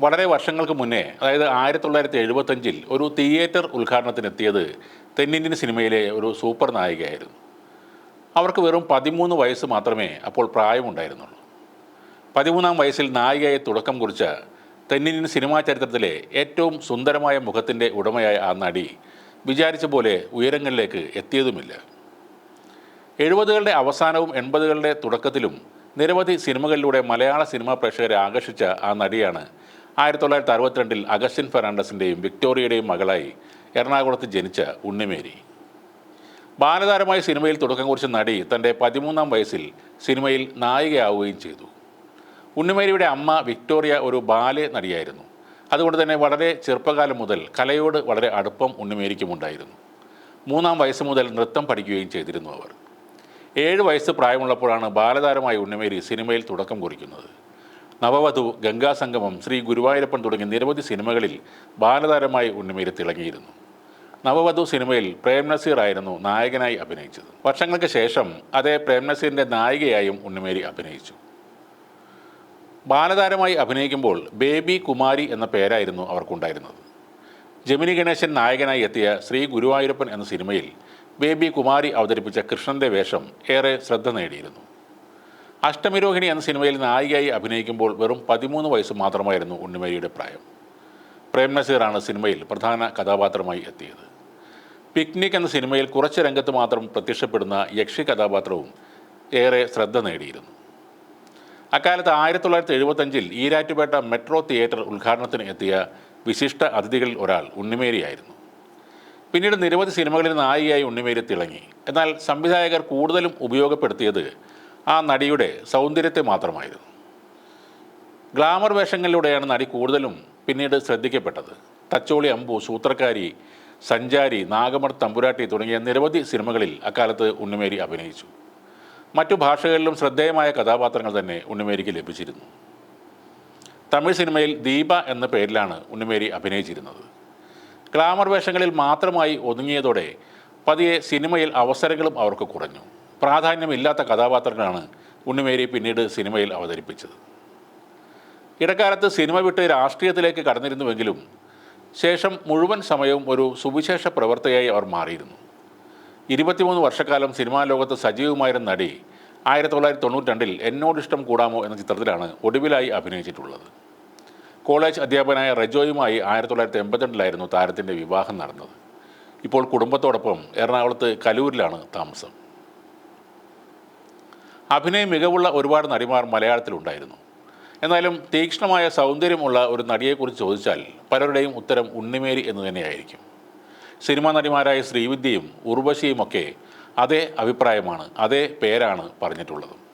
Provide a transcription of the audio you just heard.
വളരെ വർഷങ്ങൾക്ക് മുന്നേ അതായത് ആയിരത്തി തൊള്ളായിരത്തി എഴുപത്തഞ്ചിൽ ഒരു തിയേറ്റർ ഉദ്ഘാടനത്തിനെത്തിയത് തെന്നിന്ത്യൻ സിനിമയിലെ ഒരു സൂപ്പർ നായികയായിരുന്നു. അവർക്ക് വെറും പതിമൂന്ന് വയസ്സ് മാത്രമേ അപ്പോൾ പ്രായമുണ്ടായിരുന്നുള്ളൂ. പതിമൂന്നാം വയസ്സിൽ നായികയെ തുടക്കം കുറിച്ച തെന്നിന്ത്യൻ സിനിമാ ചരിത്രത്തിലെ ഏറ്റവും സുന്ദരമായ മുഖത്തിന്റെ ഉടമയായ ആ നടി വിചാരിച്ച പോലെ ഉയരങ്ങളിലേക്ക് എത്തിയതുമില്ല. എഴുപതുകളുടെ അവസാനവും എൺപതുകളുടെ തുടക്കത്തിലും നിരവധി സിനിമകളിലൂടെ മലയാള സിനിമാ പ്രേക്ഷകരെ ആകർഷിച്ച ആ നടിയാണ് ആയിരത്തി തൊള്ളായിരത്തി അറുപത്തിരണ്ടിൽ അഗസ്റ്റിൻ ഫെർണാണ്ടസിന്റെയും വിക്ടോറിയയുടെയും മകളായി എറണാകുളത്ത് ജനിച്ച ഉണ്ണിമേരി. ബാലതാരമായി സിനിമയിൽ തുടക്കം കുറിച്ച നടി തന്റെ പതിമൂന്നാം വയസ്സിൽ സിനിമയിൽ നായികയാവുകയും ചെയ്തു. ഉണ്ണിമേരിയുടെ അമ്മ വിക്ടോറിയ ഒരു ബാലെ നടിയായിരുന്നു. അതുകൊണ്ട് തന്നെ വളരെ ചെറുപ്പകാലം മുതൽ കലയോട് വളരെ അടുപ്പം ഉണ്ണിമേരിക്കുമുണ്ടായിരുന്നു മൂന്നാം വയസ്സ് മുതൽ നൃത്തം പഠിക്കുകയും ചെയ്തിരുന്നു അവർ. ഏഴ് വയസ്സ് പ്രായമുള്ളപ്പോഴാണ് ബാലതാരമായ ഉണ്ണിമേരി സിനിമയിൽ തുടക്കം കുറിക്കുന്നത്. നവവധു ഗംഗാസംഗമം ശ്രീ ഗുരുവായൂരപ്പൻ തുടങ്ങിയ നിരവധി സിനിമകളിൽ ബാലതാരമായി ഉണ്ണിമേരി തിളങ്ങിയിരുന്നു നവവധു സിനിമയിൽ പ്രേം നസീർ ആയിരുന്നു നായകനായി അഭിനയിച്ചത്. വർഷങ്ങൾക്ക് ശേഷം അതേ പ്രേം നസീറിന്റെ നായികയായും ഉണ്ണിമേരി അഭിനയിച്ചു. ബാലതാരമായി അഭിനയിക്കുമ്പോൾ ബേബി കുമാരി എന്ന പേരായിരുന്നു അവർക്കുണ്ടായിരുന്നത്. ജമിനി ഗണേശൻ നായകനായി എത്തിയ ശ്രീ ഗുരുവായൂരപ്പൻ എന്ന സിനിമയിൽ ബേബി കുമാരി അവതരിപ്പിച്ച കൃഷ്ണന്റെ വേഷം ഏറെ ശ്രദ്ധ നേടിയിരുന്നു. അഷ്ടമിരോഹിണി എന്ന സിനിമയിൽ നായികയായി അഭിനയിക്കുമ്പോൾ വെറും പതിമൂന്ന് വയസ്സ് മാത്രമായിരുന്നു ഉണ്ണിമേരിയുടെ പ്രായം. പ്രേം നസീറാണ് സിനിമയിൽ പ്രധാന കഥാപാത്രമായി എത്തിയത്. പിക്നിക് എന്ന സിനിമയിൽ കുറച്ച് രംഗത്ത് മാത്രം പ്രത്യക്ഷപ്പെടുന്ന യക്ഷി കഥാപാത്രവും ഏറെ ശ്രദ്ധ നേടിയിരുന്നു. അക്കാലത്ത് ആയിരത്തി തൊള്ളായിരത്തി എഴുപത്തഞ്ചിൽ ഈരാറ്റുപേട്ട മെട്രോ തിയേറ്റർ ഉദ്ഘാടനത്തിന് എത്തിയ വിശിഷ്ട അതിഥികളിൽ ഒരാൾ ഉണ്ണിമേരിയായിരുന്നു. പിന്നീട് നിരവധി സിനിമകളിൽ നായികയായി ഉണ്ണിമേരി തിളങ്ങി. എന്നാൽ സംവിധായകർ കൂടുതലും ഉപയോഗപ്പെടുത്തിയത് ആ നടിയുടെ സൗന്ദര്യത്തെ മാത്രമായിരുന്നു. ഗ്ലാമർ വേഷങ്ങളിലൂടെയാണ് നടി കൂടുതലും പിന്നീട് ശ്രദ്ധിക്കപ്പെട്ടത്. തച്ചോളി അമ്പു സൂത്രക്കാരി സഞ്ചാരി നാഗമർ തമ്പുരാട്ടി തുടങ്ങിയ നിരവധി സിനിമകളിൽ അക്കാലത്ത് ഉണ്ണിമേരി അഭിനയിച്ചു. മറ്റു ഭാഷകളിലും ശ്രദ്ധേയമായ കഥാപാത്രങ്ങൾ തന്നെ ഉണ്ണിമേരിക്ക് ലഭിച്ചിരുന്നു. തമിഴ് സിനിമയിൽ ദീപ എന്ന പേരിലാണ് ഉണ്ണിമേരി അഭിനയിച്ചിരുന്നത്. ഗ്ലാമർ വേഷങ്ങളിൽ മാത്രമായി ഒതുങ്ങിയതോടെ പതിയെ സിനിമയിൽ അവസരങ്ങളും അവർക്ക് കുറഞ്ഞു. പ്രാധാന്യമില്ലാത്ത കഥാപാത്രങ്ങളാണ് ഉണ്ണിമേരി പിന്നീട് സിനിമയിൽ അവതരിപ്പിച്ചത്. ഇടക്കാലത്ത് സിനിമ വിട്ട് രാഷ്ട്രീയത്തിലേക്ക് കടന്നിരുന്നുവെങ്കിലും ശേഷം മുഴുവൻ സമയവും ഒരു സുവിശേഷ പ്രവർത്തകയായി അവർ മാറിയിരുന്നു. ഇരുപത്തിമൂന്ന് വർഷക്കാലം സിനിമാ ലോകത്ത് സജീവമായിരുന്ന നടി ആയിരത്തി തൊള്ളായിരത്തി തൊണ്ണൂറ്റി രണ്ടിൽ എന്നോടിഷ്ടം കൂടാമോ എന്ന ചിത്രത്തിലാണ് ഒടുവിലായി അഭിനയിച്ചിട്ടുള്ളത്. കോളേജ് അധ്യാപകനായ റെജോയുമായി ആയിരത്തി തൊള്ളായിരത്തി എൺപത്തിരണ്ടിലായിരുന്നു താരത്തിന്റെ വിവാഹം നടന്നത്. ഇപ്പോൾ കുടുംബത്തോടൊപ്പം എറണാകുളത്ത് കലൂരിലാണ് താമസം. അഭിനയ മികവുള്ള ഒരുപാട് നടിമാർ മലയാളത്തിലുണ്ടായിരുന്നു. എന്നാലും തീക്ഷ്ണമായ സൗന്ദര്യമുള്ള ഒരു നടിയെക്കുറിച്ച് ചോദിച്ചാൽ പലരുടെയും ഉത്തരം ഉണ്ണിമേരി എന്ന് തന്നെയായിരിക്കും. സിനിമാ നടിമാരായ ശ്രീവിദ്യയും ഉർവശിയും ഒക്കെ അതേ അഭിപ്രായമാണ് അതേ പേരാണ് പറഞ്ഞിട്ടുള്ളത്.